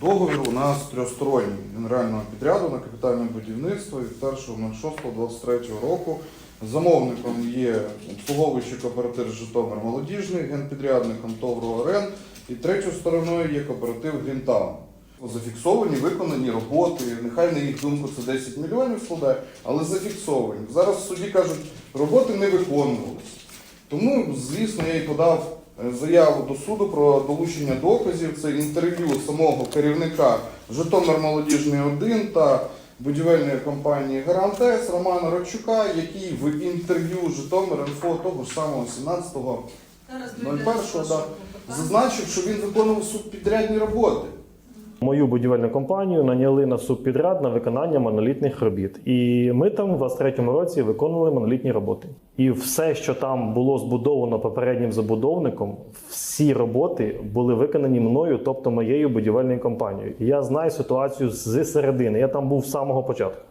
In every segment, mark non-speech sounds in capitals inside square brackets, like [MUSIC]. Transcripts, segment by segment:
Договір у нас трьохсторонній генерального підряду на капітальне будівництво від 1.06.23 року. Замовником є обслуговуючий кооператив Житомир Молодіжний, генпідрядником ТОВ РОРЕН і третьою стороною є кооператив Грінтаун. Зафіксовані виконані роботи. Нехай на їх думку це 10 мільйонів складає, але зафіксовані. Зараз в суді кажуть, роботи не виконувалися. Тому, звісно, я і подав заяву до суду про долучення доказів. Це інтерв'ю самого керівника Житомир Молодіжний 1 та будівельної компанії Гарантес Романа Радчука, який в інтерв'ю Житомир Інфо того ж самого 17-го Зараз 01-го, дойде до да, зазначив, що він виконував субпідрядні роботи. Мою будівельну компанію наняли на субпідряд на виконання монолітних робіт. І ми там в 23-му році виконували монолітні роботи. І все, що там було збудовано попереднім забудовником, всі роботи були виконані мною, тобто моєю будівельною компанією. І я знаю ситуацію з середини. Я там був з самого початку.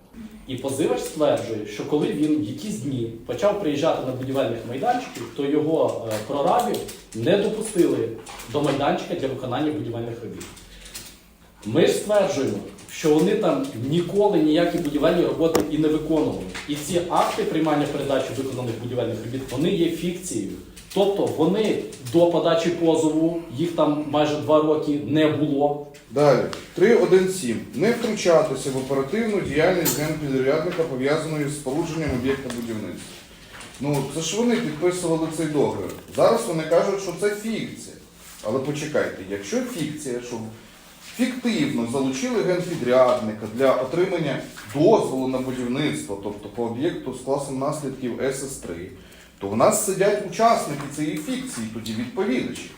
І позивач стверджує, що коли він якісь дні почав приїжджати на будівельних майданчиків, то його е, прорабів не допустили до майданчика для виконання будівельних робіт. Ми ж стверджуємо, що вони там ніколи ніякі будівельні роботи і не виконували. І ці акти приймання передачі виконаних будівельних робіт вони є фікцією. Тобто вони до подачі позову, їх там майже два роки не було. Далі 3.1.7. Не втручатися в оперативну діяльність генпідрядника, пов'язаної з спорудженням об'єкта будівництва. Ну, це ж вони підписували цей договір. Зараз вони кажуть, що це фікція. Але почекайте, якщо фікція, що фіктивно залучили генпідрядника для отримання дозволу на будівництво, тобто по об'єкту з класом наслідків СС3, то в нас сидять учасники цієї фікції, тоді відповідачі.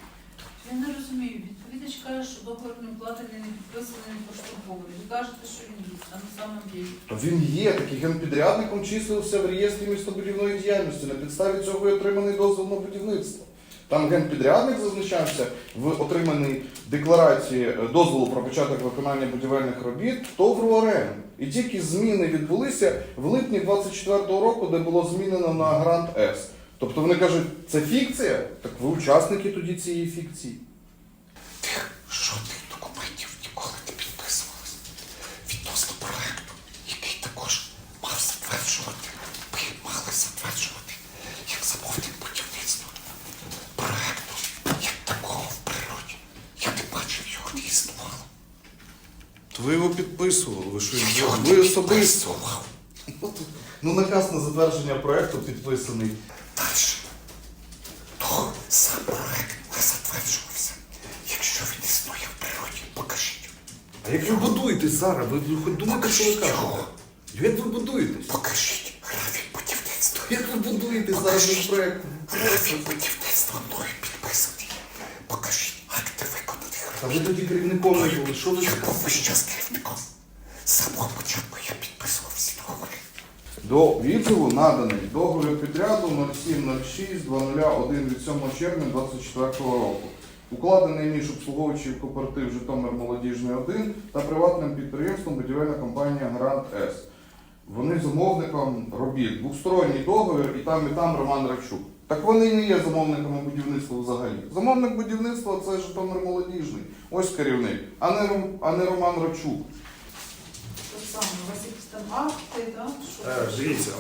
Я не розумію. Відповідач каже, що договір не укладений, не підписаний, не проштовхований. Ви кажете, що він є, а на самом деле. То він є такий генпідрядником, числився в реєстрі містобудівної діяльності. На підставі цього і отриманий дозвіл на будівництво. Там генпідрядник зазначався в отриманій декларації е, дозволу про початок виконання будівельних робіт ТОВ РУАРЕН. І тільки зміни відбулися в липні 24-го року, де було змінено на Грант С. Тобто вони кажуть, це фікція? Так ви учасники тоді цієї фікції. Тих жодних документів ніколи не підписувалось відносно проекту, який також мав затверджувати, ви мали затверджувати як замовник будівництва. Проекту як такого в природі. Я не бачив його не існувало. То ви його підписували, ви що, ви не особисто? Ну, наказ на затвердження проекту підписаний. Далі. То сам проект не затверджувався. Якщо він існує в природі, покажіть. А як ви будуєтесь зараз? Ви хоч думаєте, що ви кажете? Як ви будуєтесь? Покажіть графік будівництва. Як ви будуєтесь зараз без проекту? Графік будівництва мною підписаний. Покажіть акти виконаних А ви тоді керівником не були, що ви Я був весь час керівником. З самого початку я підписував всі договори. До відзиву наданий договір підряду 0706 201 від 7 червня 24 року. Укладений між обслуговуючий кооператив Житомир Молодіжний 1 та приватним підприємством будівельна компанія Грант С. Вони замовником робіт. Двосторонній договір і там, і там Роман Рачук. Так вони не є замовниками будівництва взагалі. Замовник будівництва це Житомир Молодіжний. Ось керівник, а не, а не Роман Рачук. Е, Дивіться.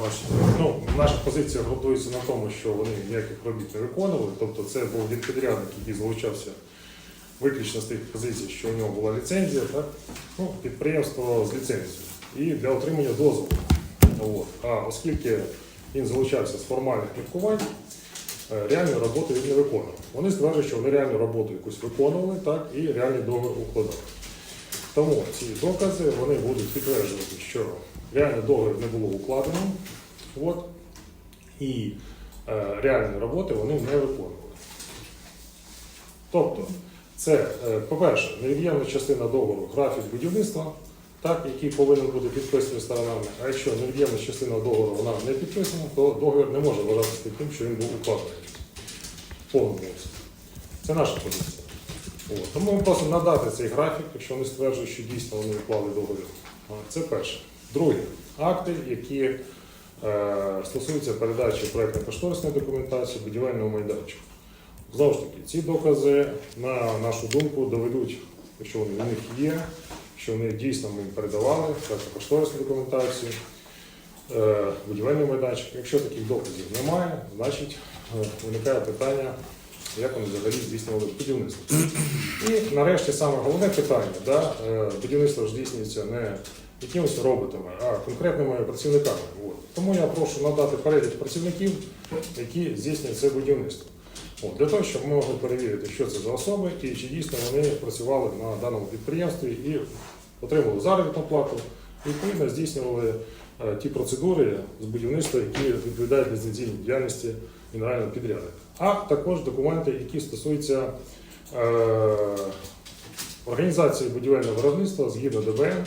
Ну, наша позиція ґрунтується на тому, що вони ніяких робіт не виконували. Тобто це був генпідрядник, який залучався виключно з тих позицій, що у нього була ліцензія, так? Ну, підприємство з ліцензією. І для отримання дозволу. От. А оскільки він залучався з формальних міркувань, е, реальні роботи він не виконував. Вони стверджують, що вони реальну роботу якусь виконували, так, і реальний договір укладали. Тому ці докази вони будуть підтверджувати, що реальний договір не було укладено, от, і е, реальні роботи вони не виконували. Тобто, це, е, по-перше, невід'ємна частина договору графік будівництва, так, який повинен бути підписаний сторонами. А якщо невід'ємна частина договору вона не підписана, то договір не може вважатися таким, що він був укладений в повному. Це наша позиція. От. Тому ми просимо надати цей графік, якщо вони стверджують, що дійсно вони уклали договір. Це перше. Друге, акти, які е, стосуються передачі проєктно-кошторисної документації, будівельного майданчика. Знову ж таки, ці докази, на нашу думку, доведуть якщо вони у них є, що вони дійсно ми передавали, кошторисну документацію, е, будівельний майданчик. Якщо таких доказів немає, значить е, виникає питання, як вони взагалі здійснювали будівництво. І нарешті саме головне питання, да, е, будівництво ж здійснюється не якимись роботами, а конкретними працівниками. От. Тому я прошу надати перелік працівників, які здійснюють це будівництво. От, для того, щоб ми могли перевірити, що це за особи і чи дійсно вони працювали на даному підприємстві і отримували заробітну плату, і відповідно здійснювали е, ті процедури з будівництва, які відповідають ліцензійній діяльності генерального підрядника. А також документи, які стосуються е, організації будівельного виробництва згідно ДБН,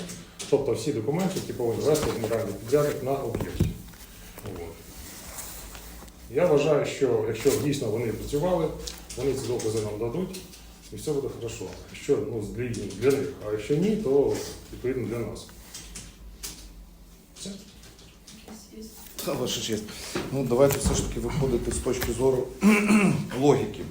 тобто всі документи, які повинен вести генеральний підрядник на об'єкті. Я вважаю, що якщо дійсно вони працювали, вони ці докази нам дадуть, і все буде хорошо. Якщо ну, для, для них, а якщо ні, то відповідно для нас. Все. Та, ваша честь. Ну, давайте все ж таки виходити з точки зору [CLEARS THROAT] логіки.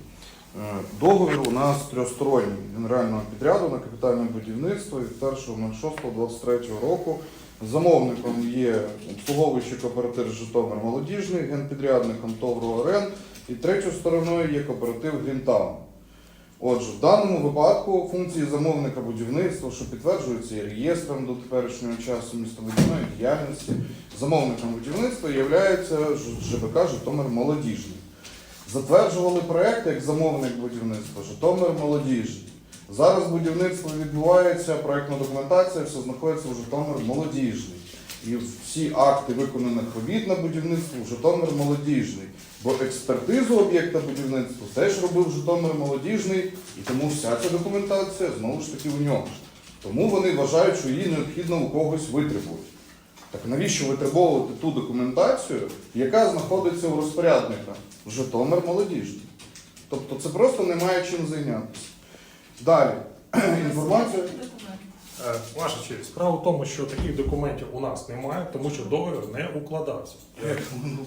Е, Договір у нас трьохсторонній генерального підряду на капітальне будівництво від 1.06.23 року. Замовником є обслуговуючий кооператив Житомир Молодіжний, генпідрядником ТОВ РОРЕН і третьою стороною є кооператив Грінтаун. Отже, в даному випадку функції замовника будівництва, що підтверджуються і реєстром до теперішнього часу містобудівної діяльності, замовником будівництва є ЖБК Житомир Молодіжний. Затверджували проект як замовник будівництва Житомир Молодіжний. Зараз будівництво відбувається, проектна документація, все знаходиться в Житомир Молодіжний. І всі акти виконаних робіт на будівництво в Житомир Молодіжний. Бо експертизу об'єкта будівництва теж робив Житомир Молодіжний, і тому вся ця документація знову ж таки у нього. Тому вони вважають, що її необхідно у когось витребувати. Так навіщо витребовувати ту документацію, яка знаходиться у розпорядника Житомир Молодіжний? Тобто це просто немає чим зайнятися. Далі. [CLEARS THROAT] Інформація. Е, Ваша честь, справа в тому, що таких документів у нас немає, тому що договір не укладався.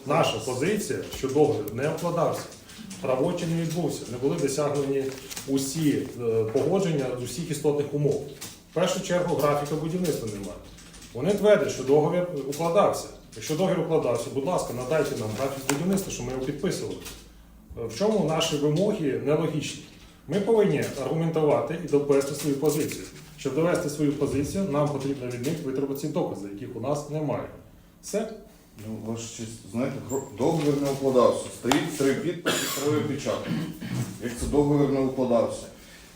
Наша позиція, що договір не укладався, правочин не відбувся, не були досягнені усі е, погодження з усіх істотних умов. В першу чергу графіка будівництва немає. Вони твердять, що договір укладався. Якщо договір укладався, будь ласка, надайте нам графік будівництва, щоб ми його підписували. Е, В чому наші вимоги нелогічні? Ми повинні аргументувати і довести свою позицію. Щоб довести свою позицію, нам потрібно від них витребувати ці докази, яких у нас немає. Все. Ну, ваша честь, знаєте, договір не укладався. Стоїть три підписи, троє печаток. Як це договір не укладався?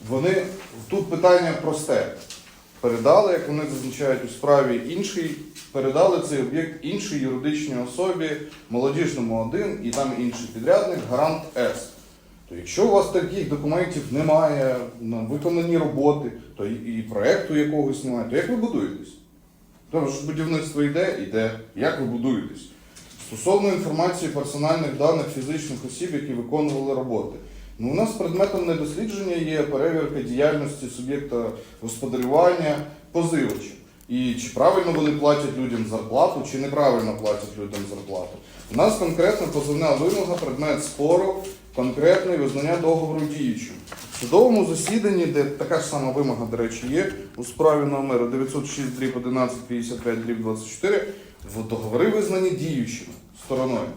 Вони тут питання просте. Передали, як вони зазначають у справі інший, передали цей об'єкт іншій юридичній особі, молодіжному 1 і там інший підрядник, гарант С. То якщо у вас таких документів немає, на виконані роботи, то і, проекту якогось немає, то як ви будуєтесь? Тому ж будівництво йде, йде. Як ви будуєтесь? Стосовно інформації персональних даних фізичних осіб, які виконували роботи. Ну, у нас предметом недослідження є перевірка діяльності суб'єкта господарювання позивача. І чи правильно вони платять людям зарплату, чи неправильно платять людям зарплату. У нас конкретно позивна вимога, предмет спору, конкретне визнання договору діючим. В судовому засіданні, де така ж сама вимога, до речі, є у справі номер 906 дріб 11 55 дріб 24, в договори визнані діючими стороною.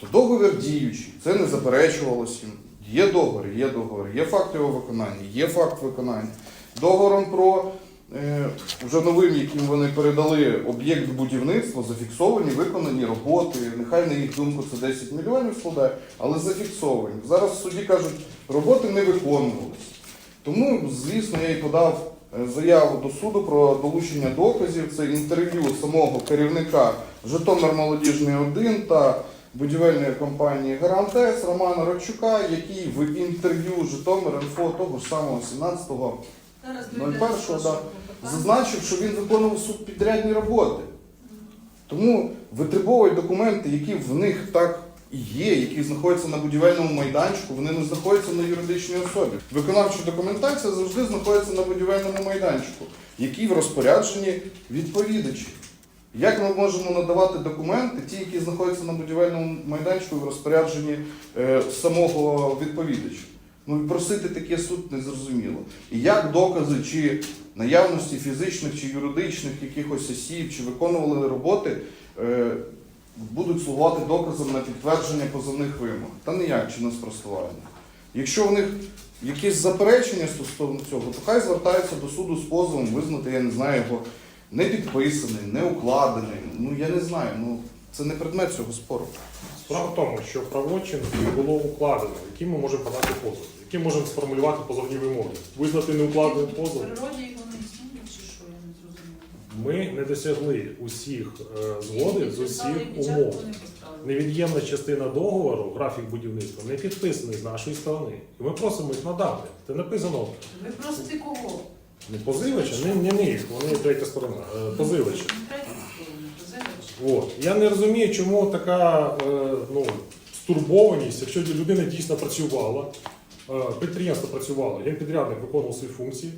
Тобто договір діючий, це не заперечувалося. Є договір, є договір, є факт його виконання, є факт виконання. Договором про вже новим, яким вони передали об'єкт будівництва, зафіксовані, виконані роботи. Нехай на їх думку це 10 мільйонів складає, але зафіксовані. Зараз в суді кажуть, роботи не виконувалися. Тому, звісно, я і подав е, заяву до суду про долучення доказів. Це інтерв'ю самого керівника Житомир Молодіжний 1 та будівельної компанії Гарантес Романа Радчука, який в інтерв'ю Житомир Інфо того ж самого 17-го Зараз Ну, дойде першого, до да. зазначив, що він виконував субпідрядні роботи. Тому витребовують документи, які в них так і є, які знаходяться на будівельному майданчику, вони не знаходяться на юридичній особі. Виконавча документація завжди знаходиться на будівельному майданчику, який в розпорядженні відповідачі. Як ми можемо надавати документи, ті, які знаходяться на будівельному майданчику в розпорядженні е, самого відповідача? Ну і просити таке суд не зрозуміло. І як докази чи наявності фізичних чи юридичних якихось осіб, чи виконували роботи, е, будуть слугувати доказом на підтвердження позовних вимог. Та ніяк чи на спростування. Якщо в них якісь заперечення стосовно цього, то хай звертаються до суду з позовом визнати, я не знаю, його не підписаний, не укладений. Ну я не знаю. Ну це не предмет цього спору. Справа в тому, що правочин було укладено, яким ми можемо подати позов, яким можемо сформулювати позовні вимоги. Визнати неукладений В позов. природі його не існує, чи що, я не зрозуміла. Ми не досягли усіх е, згоди з усіх умов. Невід'ємна частина договору, графік будівництва, не підписаний з нашої сторони. І ми просимо їх надати. Це написано Ви просите кого? не позивача, не, не них, вони третя сторона, е, позивача. Третя сторона, позивач. От. Я не розумію, чому така е, ну, стурбованість, якщо людина дійсно працювала, підприємство працювало, як підрядник виконував свої функції,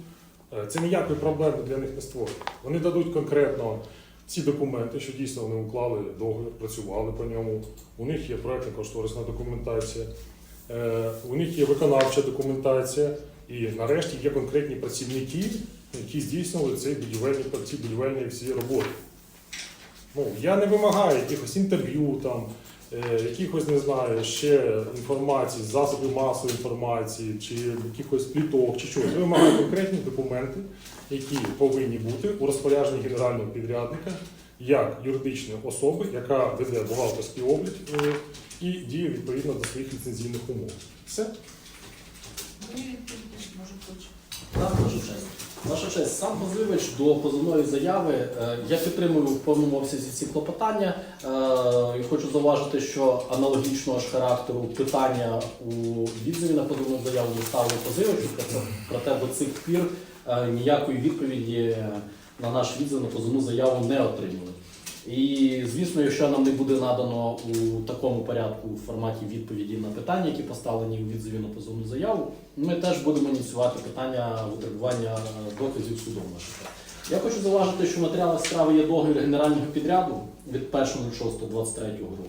е, це ніякої проблеми для них не створює. Вони дадуть конкретно ці документи, що дійсно вони уклали договір, працювали по ньому. У них є проектна кошторисна документація, е, у них є виконавча документація, і нарешті є конкретні працівники, які здійснювали ці будівельні, ці будівельні всі роботи. Ну, я не вимагаю якихось інтерв'ю, там, е, якихось, не знаю, ще інформації, засобів масової інформації, чи якихось пліток, чи чогось. Я вимагаю конкретні документи, які повинні бути у розпорядженні генерального підрядника як юридичної особи, яка веде бухгалтерський облік е, і діє відповідно до своїх ліцензійних умов. Все. Ви відповідь, може, хоче. Так, ваша честь. Ваша честь, сам позивач до позовної заяви. е, Я підтримую в повному обсязі ці клопотання. Е, І хочу зауважити, що аналогічного ж характеру питання у відзиві на позовну заяву не ставили позивачу, проте- до цих пір е, ніякої відповіді на наш відзив на позовну заяву не отримали. І звісно, якщо нам не буде надано у такому порядку у форматі відповіді на питання, які поставлені у відзиві на позовну заяву, ми теж будемо ініціювати питання витребування доказів судом. честь. Я хочу зауважити, що в матеріалах справи є договір генерального підряду від 1.06.23 року.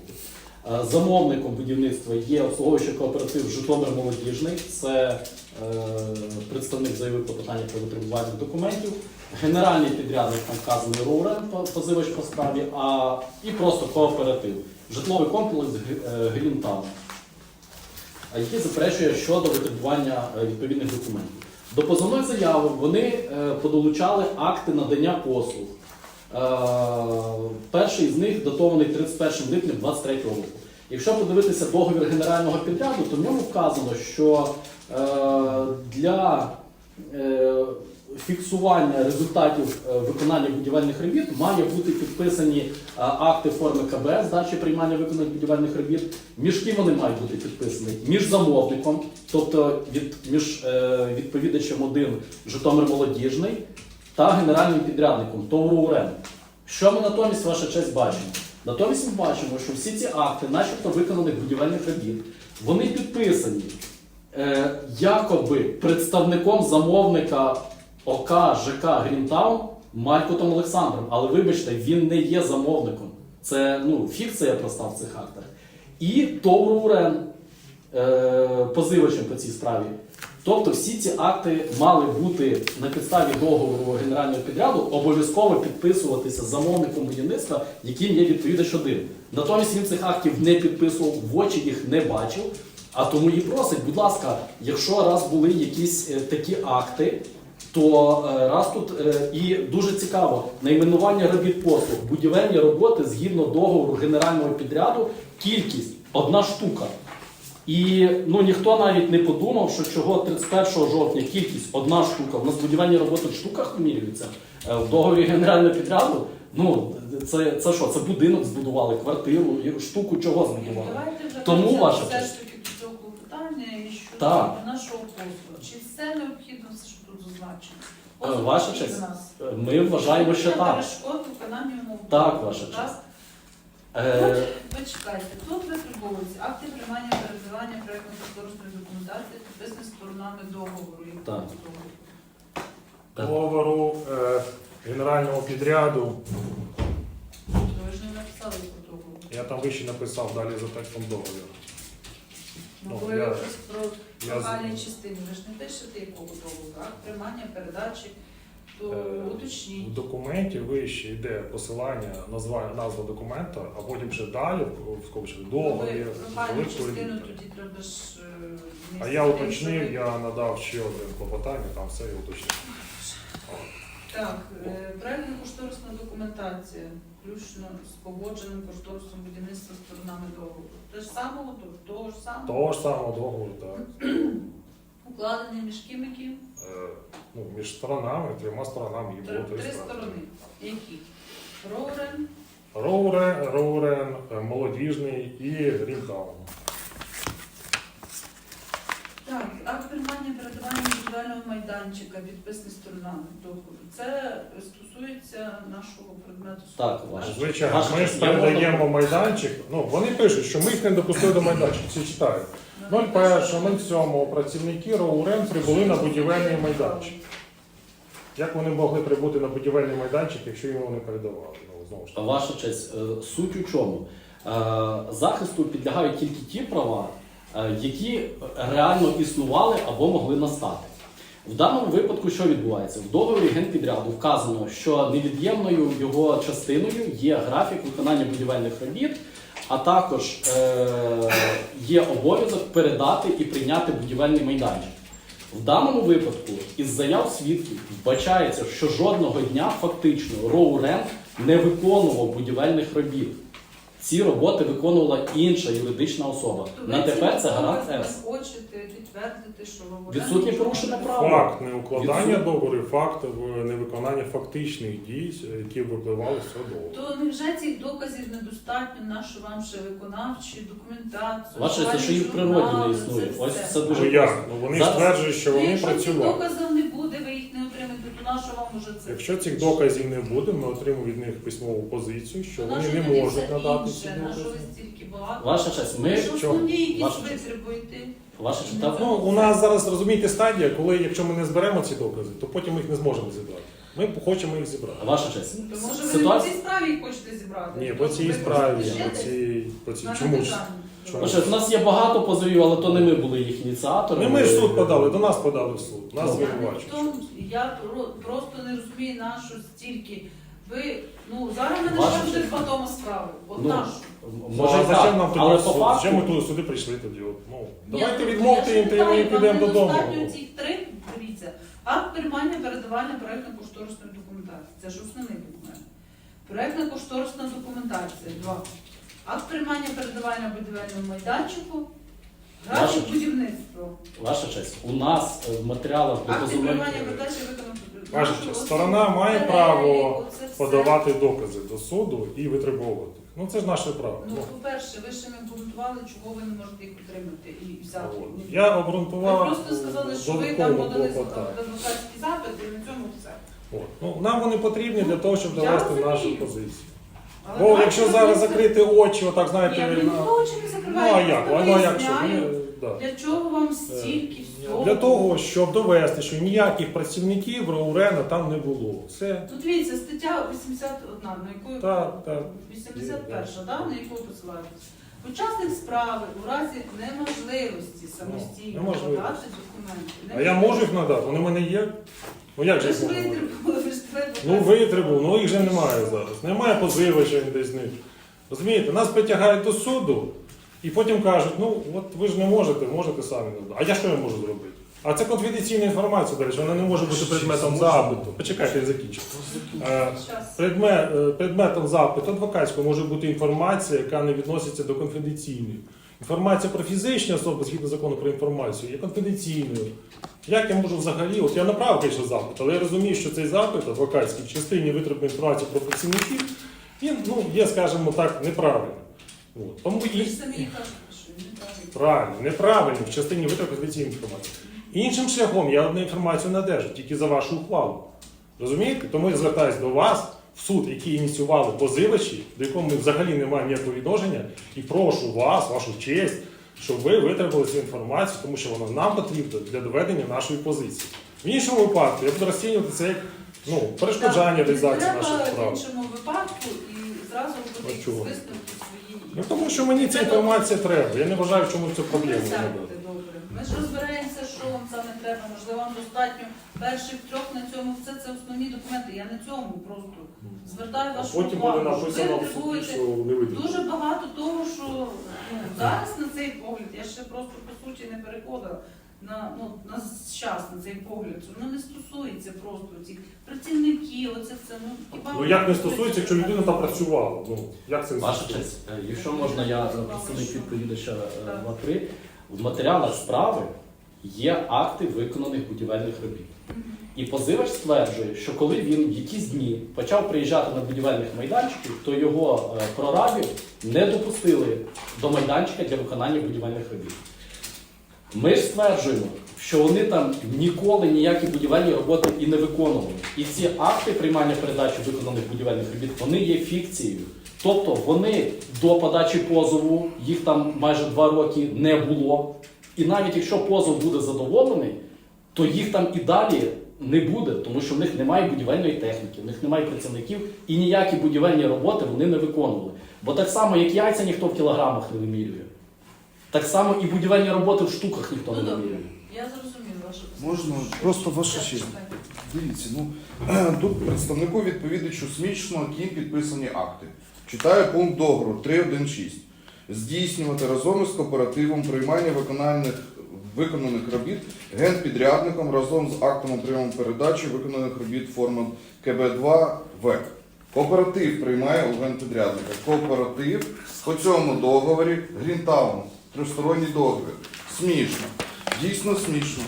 Е, Замовником будівництва є обслуговуючий кооператив Житомир Молодіжний. Це е, представник заявив про питання про витребування документів. Генеральний підрядник там вказаний РУРЕН, позивач по справі, а і просто кооператив. Житловий комплекс е, Грінтаун, який заперечує щодо витребування е, відповідних документів. До позовної заяви вони е, подолучали акти надання послуг. Перший з них датований 31 липня 2023 року. Якщо подивитися договір генерального підряду, то в ньому вказано, що для фіксування результатів е, виконання будівельних робіт має бути підписані е, акти форми КБ, здачі приймання виконаних будівельних робіт. Між ким вони мають бути підписані? Між замовником, тобто від, між е, відповідачем один Житомир Молодіжний та генеральним підрядником ТОВ РУРЕН. Що ми натомість, ваша честь, бачимо? Натомість ми бачимо, що всі ці акти, начебто виконаних будівельних робіт, вони підписані якоби представником замовника ОК ЖК Грінтаун Малькотом Олександром. Але вибачте, він не є замовником. Це ну, фікція проста в цих актах. І ТОВ РУРЕН е, позивачем по цій справі. Тобто всі ці акти мали бути на підставі договору генерального підряду обов'язково підписуватися замовником будівництва, яким є відповідач один. Натомість він цих актів не підписував, в очі їх не бачив. А тому і просить, будь ласка, якщо раз були якісь е, такі акти, то е, раз тут е, і дуже цікаво найменування робіт послуг, будівельні роботи згідно договору генерального підряду, кількість одна штука. І ну ніхто навіть не подумав, що чого 31 жовтня кількість одна штука. У нас будівельні роботи в штуках вимірюються. Е, В договорі генерального підряду. Ну це, це що? Це будинок збудували, квартиру, штуку чого збудували. Тому ваша честь. І щодо Так. нашого позову. Чи все необхідно, все, що тут зазначено? Е, Позов ваша від честь. нас. Е, Ми вважаємо, що Це так. перешкод виконанню умов. Так, ваша Так? честь. Е, Почекайте, тут витребовуються акти приймання та розвивання проєктно-кошторисної документації, підписані сторонами договору. Якого Так. договору? Договору е, генерального підряду. Ви ж не написали про договор. Я там вище написав далі за текстом договору. Ну, Ну, я- якось про Я з- локальній частині. Ви ж не пишете якого договору, а приймання передачі, то Е, уточніть. В документі вище йде посилання, назва, назва документа, а потім ще далі в скобочках договір з локальну частину тоді треба ж е, А я уточнив, я надав ще один клопотання, там все я уточнив. Так, е, проектна кошторисна документація, включно з погодженим кошторисом будівництва сторонами договору. Те ж самого, то того ж самого, Того ж самого договору, так. [CLEARS THROAT] укладений між ким і ким? Е, ну, між сторонами, трьома сторонами Три, було три три сторони. Які? Роурен, Роурен, Роурен, е, молодіжний і Рінтаун. Так, акт приймання передавання індивідуального майданчика, підписаний сторонами договору. Це стосується нашого предмету. Так, ваше. Звичайно, Ваша ми я передаємо майданчик. Ну, вони пишуть, що ми їх не допустили до майданчика. Всі читають. Ну, 01.07 працівники Роурен прибули на будівельний майданчик. Як вони могли прибути на будівельний майданчик, якщо його не передавали? Ну, знову ж таки. Ваша честь, е, суть у чому? Е, Захисту підлягають тільки ті права, е, які реально існували або могли настати. В даному випадку що відбувається? В договорі генпідряду вказано, що невід'ємною його частиною є графік виконання будівельних робіт, а також е, є обов'язок передати і прийняти будівельний майданчик. В даному випадку із заяв свідків вбачається, що жодного дня фактично Роурен не виконував будівельних робіт. Ці роботи виконувала інша юридична особа. То ви На тепер це гарант С. хочете підтвердити, що Роурен Відсутнє порушення права. Факт неукладання Відсут- договору, факт е, невиконання фактичних дій, які випливали з цього договору. То невже цих доказів недостатньо, на що вам ще виконавчі документацію? Ваше це що і в природі не існує. це Ось все. Ну дуже як? просто. Ну вони Зараз- стверджують, що Ну, вони якщо цих працювали. доказів не буде, ви їх не отримаєте, то на що вам уже це? Якщо цих доказів не буде, ми отримаємо від них письмову позицію, що То вони не можуть надати інше? На що ви стільки багато? Ваша честь, ми основні якісь Ваша честь. витребуєте. ваша честь, та- Ну, у нас зараз розумієте стадія, коли якщо ми не зберемо ці докази, то потім ми їх не зможемо зібрати. Ми хочемо їх зібрати. ваша честь. То може ви не Ситуація- цій справі їх хочете зібрати? Ні, по цій справі, по цій, по цій. Чому ж? Чому? Ваша честь, у нас є багато позовів, але то не ми були їх ініціаторами. Ну, ми ж в суд подали, до нас подали в суд. Нас Я не в звинувачують. тому, я про- просто не розумію, на що стільки. Ви, ну, зараз ми Ваша почнемо честь. фантома справу. От Ну, на що? Ну, Може, а зачем так, нам тоді але в по суд? факту, Зачем ми туди сюди прийшли тоді? От, Ну, давайте Ні, відмовте їм, та й ми підемо додому. недостатньо цих три, дивіться, акт приймання передавання проєктно-кошторисної документації. Це ж основний документ. Проєктно-кошторисна документація. Два. Акт приймання передавання будівельному майданчику. Графік Ваше- будівництва. Ваша честь, у нас е, в матеріалах доказової приймання передачі виконано. Ваша сторона має право Подавати докази до суду і витребовувати. Ну це ж наше право. Ну, Ну, по-перше, ви ще не обґрунтували, чого ви не можете їх отримати і взяти. от. Ну, Я Ви обґрунтував просто сказали, що ви там додатково подали клопотання. адвокатський запит і на цьому все. От. Ну, нам вони потрібні для того, щоб Я довести розумію. нашу позицію. Але Бо якщо зараз закрити очі, отак знаєте, Ні, ви на... ніхто очі не ну а закриваєте. як? просто Ну а як що? виясняю, Ми, да. Для чого вам стільки всього? Для того, щоб довести, що ніяких працівників Роурена там не було. Все. Ну, дивіться, стаття 81, на якою Так, так. 81, да, на яку посилаєтесь. Учасник справи у разі неможливості самостійно неможливості. подати документи. А я можу їх надати, вони в мене є. Ну як же Ви їх ж можна? витребували, ви ж треба. Ну витребував, ну їх же немає зараз. Немає позивача десь них. Розумієте, нас притягають до суду і потім кажуть, ну от ви ж не можете, можете самі. А я що я можу зробити? А це конфіденційна інформація, до речі, вона не може бути предметом запиту. Почекайте, я закінчу. Е, Предмет, е, предметом запиту адвокатського може бути інформація, яка не відноситься до конфіденційної. Інформація про фізичні особи, згідно закону про інформацію, є конфіденційною. Як я можу взагалі, от я направив звісно, запит, але я розумію, що цей запит адвокатський в частині витребу інформації про працівників, він ну, є, скажімо так, неправильним. От. Тому і, самі неправильно. правильно, неправильним в частині витребу конфіденційної інформації. Іншим шляхом я одну інформацію надержу, тільки за вашу ухвалу. Розумієте? Тому я звертаюся до вас в суд, який ініціювали позивачі, до якого ми взагалі немає ніякого відношення, і прошу вас, вашу честь, щоб ви витребували цю інформацію, тому що вона нам потрібна для доведення нашої позиції. В іншому випадку я буду розцінювати це як ну, перешкоджання Так, реалізації не наших треба в іншому випадку і зразу робити чого? висновки свої. Ну тому що мені ця інформація треба. Я не вважаю, в чому це проблема. Присядьте, добре. Ми ж розбираємося, що вам саме треба. Можливо, вам достатньо перших трьох на цьому все це основні документи. Я на цьому просто звертаю А вашу потім буде увагу. написано в суді, що не витримали. Дуже багато того, що ну, зараз на цей погляд, я ще просто по суті не переходила на, ну, на час на цей погляд, що воно не стосується просто цих працівників, оце все. Ну, хіба Ну як не стосується, якщо людина там працювала? Ну як це не Ваша стосується? честь, е, якщо можна, я е, представник відповідача е, Так. ВАТРИ. В матеріалах справи є акти виконаних будівельних робіт. І позивач стверджує, що коли він якісь дні почав приїжджати на будівельних майданчиків, то його е, прорабів не допустили до майданчика для виконання будівельних робіт. Ми ж стверджуємо, що вони там ніколи ніякі будівельні роботи і не виконували. І ці акти приймання передачі виконаних будівельних робіт вони є фікцією. Тобто вони до подачі позову, їх там майже два роки не було. І навіть якщо позов буде задоволений, то їх там і далі не буде, тому що в них немає будівельної техніки, в них немає працівників, і ніякі будівельні роботи вони не виконували. Бо так само, як яйця ніхто в кілограмах не вимірює, так само і будівельні роботи в штуках ніхто Ну не добре, вимірює. я зрозуміла вашу Можна просто ваша честь. Дивіться, ну [CLEARS THROAT] тут представнику відповідачу смішно, ким підписані акти. Читаю пункт договору 3.1.6. Здійснювати разом із кооперативом приймання викональних виконаних робіт генпідрядником разом з актом прийому передачі виконаних робіт форма КБ2В. Кооператив приймає у генпідрядника. Кооператив по цьому договорі Грінтаун. Тристоронній договір. Смішно. Дійсно смішно.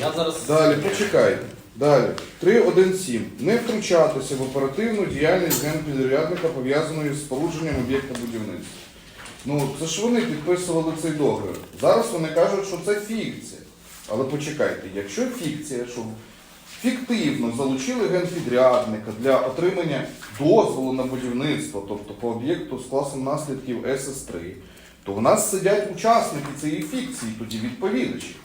Я зараз Далі, почекайте. Далі. 3.1.7. Не втручатися в оперативну діяльність генпідрядника, пов'язаної з спорудженням об'єкта будівництва. Ну, це ж вони підписували цей договір. Зараз вони кажуть, що це фікція. Але почекайте, якщо фікція, що фіктивно залучили генпідрядника для отримання дозволу на будівництво, тобто по об'єкту з класом наслідків СС3, то в нас сидять учасники цієї фікції, тоді відповідачі.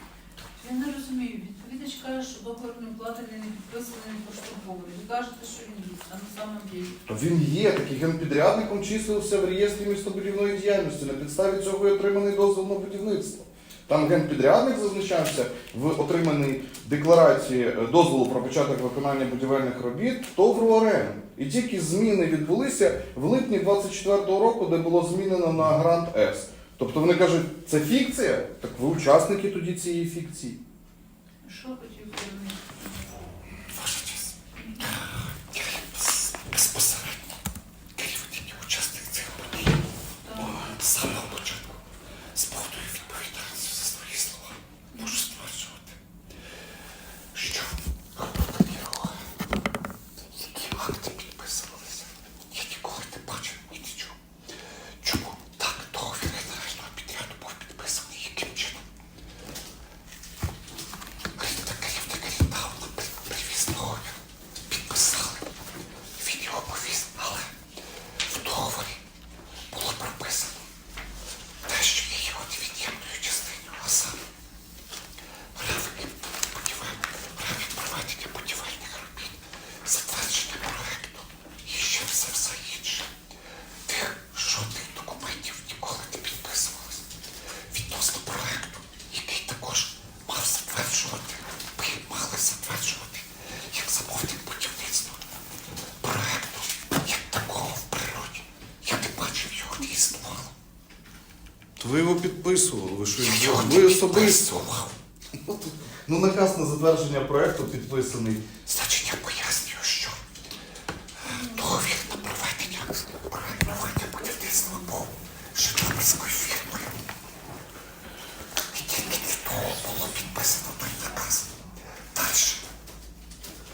Я не розумію. Відповідач каже, що договір не укладений, не підписаний, не поштовхований. Ви кажете, що він є, а на самом деле. То він є такий генпідрядником, числився в реєстрі містобудівної діяльності. На підставі цього і отриманий дозвіл на будівництво. Там генпідрядник зазначався в отриманій декларації е, дозволу про початок виконання будівельних робіт ТОВ РУАРЕН. І тільки зміни відбулися в липні 24-го року, де було змінено на грант С. Тобто вони кажуть, це фікція? Так ви учасники тоді цієї фікції. Що хотів керівник? Ваша честь. Я є без- безпосередньо керівник і учасник цих подій. Так. З самого початку з повною відповідальністю за свої слова можу стверджувати, що проти його, які акти підписувалися, я ніколи не бачив і не чув. Чому так договір генерального підряду був підписаний, яким чином? Керівник керівник Ріндауна привіз договір, підписали, він його повіз, але в договорі було прописано те, що є його невід'ємною частиною, а саме графіки будівель, графік проведення будівельних робіт, затвердження проекту і ще все все інше. Тих жодних документів ніколи не підписувалось. Відносно проекту, який також мав затверджувати, ви мали затверджувати як замовник будівництва. Проекту, як такого в природі. Я не бачив його не існувало. То ви його підписували, ви що, Я його ви не особисто? Ну, наказ на затвердження проекту підписаний. Значить, я пояснюю, що договір на проведення проектування будівництва був Житомирською фірмою. І тільки для того було підписано той наказ. Далі.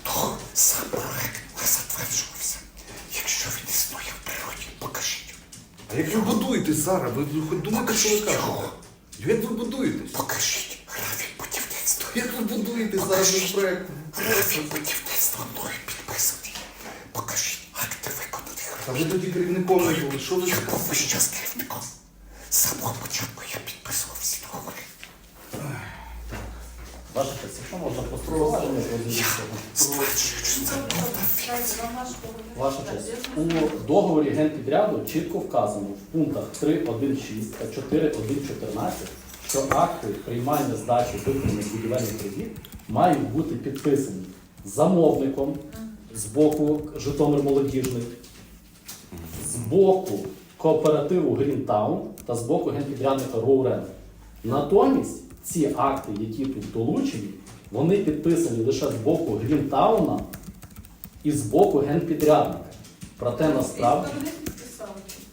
То сам проект не затверджувався. Якщо він існує в природі, покажіть. А як ви будуєтесь, Сара? Ви хоч думаєте, що ви кажете? Як ви будуєтесь? Покажіть графік будівництва. Як ви будуєтесь зараз без проєкту? Графік будівництва мною підписаний. Покажіть акти виконаних А робіт. ви тоді керівником не були, що ви Я був весь час керівником. З самого початку я підписував всі договори. ваша честь, якщо можна спровадженню позиції. Стверджую, Ваша честь, у договорі генпідряду чітко вказано в пунктах 3.1.6 та 4.1.14, що акти приймання здачі виконаних будівельних робіт мають бути підписані замовником з боку Житомир Молодіжний, з боку кооперативу Грінтаун та з боку генпідрядника Роурен. Натомість ці акти, які тут долучені, вони підписані лише з боку Грінтауна і з боку генпідрядника. Проте насправді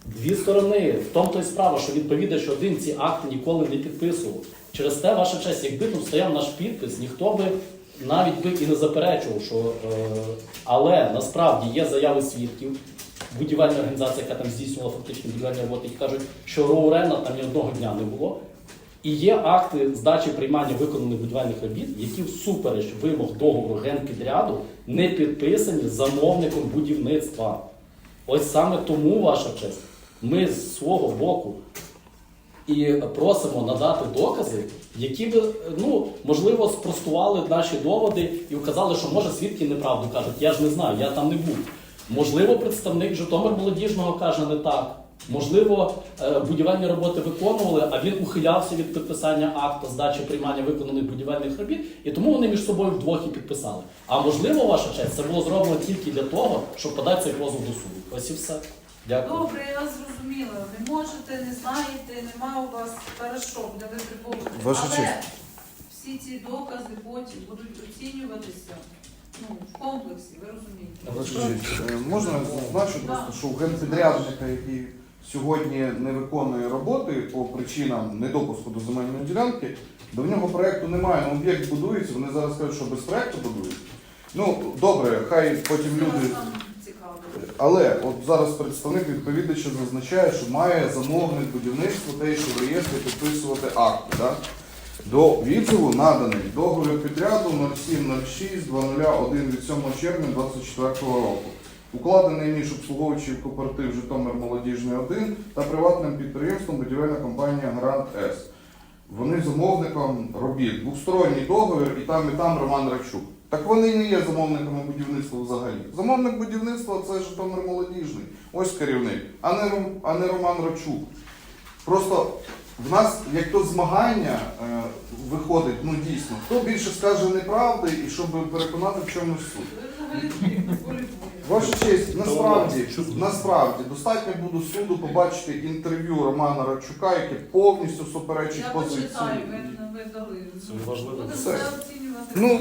дві сторони. В тому то й справа, що відповідач один ці акти ніколи не підписував. Через те, ваша честь, якби тут стояв наш підпис, ніхто би навіть би і не заперечував, що е, але насправді є заяви свідків. Будівельна організація, яка там здійснювала фактично будівельні роботи, які кажуть, що Роурена там ні одного дня не було. І є акти здачі приймання виконаних будівельних робіт, які всупереч вимог договору генпідряду не підписані замовником будівництва. Ось саме тому, ваша честь, ми з свого боку і просимо надати докази, які б, ну, можливо, спростували наші доводи і вказали, що може свідки неправду кажуть. Я ж не знаю, я там не був. Можливо, представник Житомир молодіжного каже не так. Можливо, е, будівельні роботи виконували, а він ухилявся від підписання акта здачі приймання виконаних будівельних робіт, і тому вони між собою вдвох і підписали. А можливо, ваша честь, це було зроблено тільки для того, щоб подати цей позов до суду. Ось і все. Дякую. Добре, я зрозуміла. Не можете, не знаєте, нема у вас хорошо, де ви прибувати. Ваша Але честь. всі ці докази потім будуть оцінюватися ну, в комплексі, ви розумієте. Ваша честь, е, Можна зазначу просто, що у генпідрядника, який сьогодні не виконує роботи по причинам недопуску до земельної ділянки, до нього проєкту немає, ну об'єкт будується, вони зараз кажуть, що без проєкту будують. Ну, добре, хай потім люди. Але от зараз представник відповідача зазначає, що має замовник будівництва те, що в реєстрі підписувати акти. Да? До відзиву наданий договір підряду 0706-0001 від 7 червня 2024 року. Укладений між обслуговуючий кооператив Житомир Молодіжний 1 та приватним підприємством будівельна компанія Грант С. Вони замовником робіт. Двосторонній договір і там, і там Роман Рачук. Так вони не є замовниками будівництва взагалі. Замовник будівництва це Житомир Молодіжний. Ось керівник, а не, а не Роман Рачук. Просто в нас як то змагання е, виходить, ну дійсно, хто більше скаже неправди і щоб переконати в чомусь полюбуєте. Ваша честь, насправді, насправді достатньо буде суду побачити інтерв'ю Романа Радчука, яке повністю суперечить Я позиції. почитаю, ви, ви дали. Це важливо. Будемо Все. все оцінювати. Ну,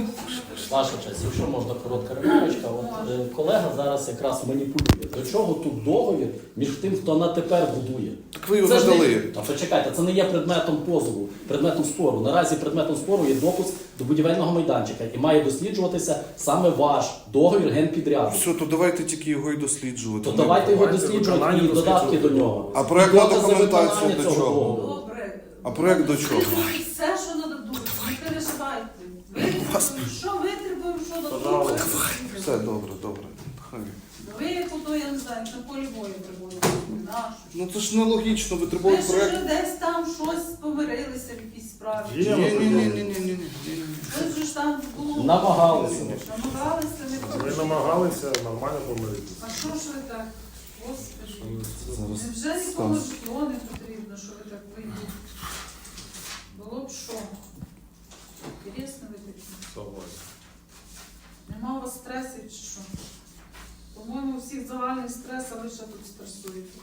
Ваша честь, якщо можна коротка ремарочка, от е, колега зараз якраз маніпулює. До чого тут договір між тим, хто на тепер будує? так ви його ж не- надали. Та почекайте, це не є предметом позову, предметом спору. Наразі предметом спору є допуск до будівельного майданчика і має досліджуватися саме ваш договір генпідряду. Все, то давайте тільки його і досліджувати. То давайте його досліджувати виконання і додатки до досліджувати. нього. А проектна Докази документація виконання до цього чого? договору. Добре. А проект до чого? Все, що не. Витребуємо, що витребуємо, що до того? Все добре, добре. Хай. Виїхав, то я не знаю, це по-любому прибули. Ну це ж нелогічно, Ви витребують ж вже десь там щось помирилися в якійсь справі. Є. Ні, ні, ні, ні, ні, ні, ні. Ви ж там було. Намагалися. Намагалися Ми не намагалися нормально помиритися. А що ж ви так? Господи. Зараз. Невже нікому Стас. житло не потрібно, що ви так вийдете? Було б що? Інтересно ви 108. Нема у вас стресів чи що? По-моєму, у всіх загальний стрес, а ви ще тут стресуєте.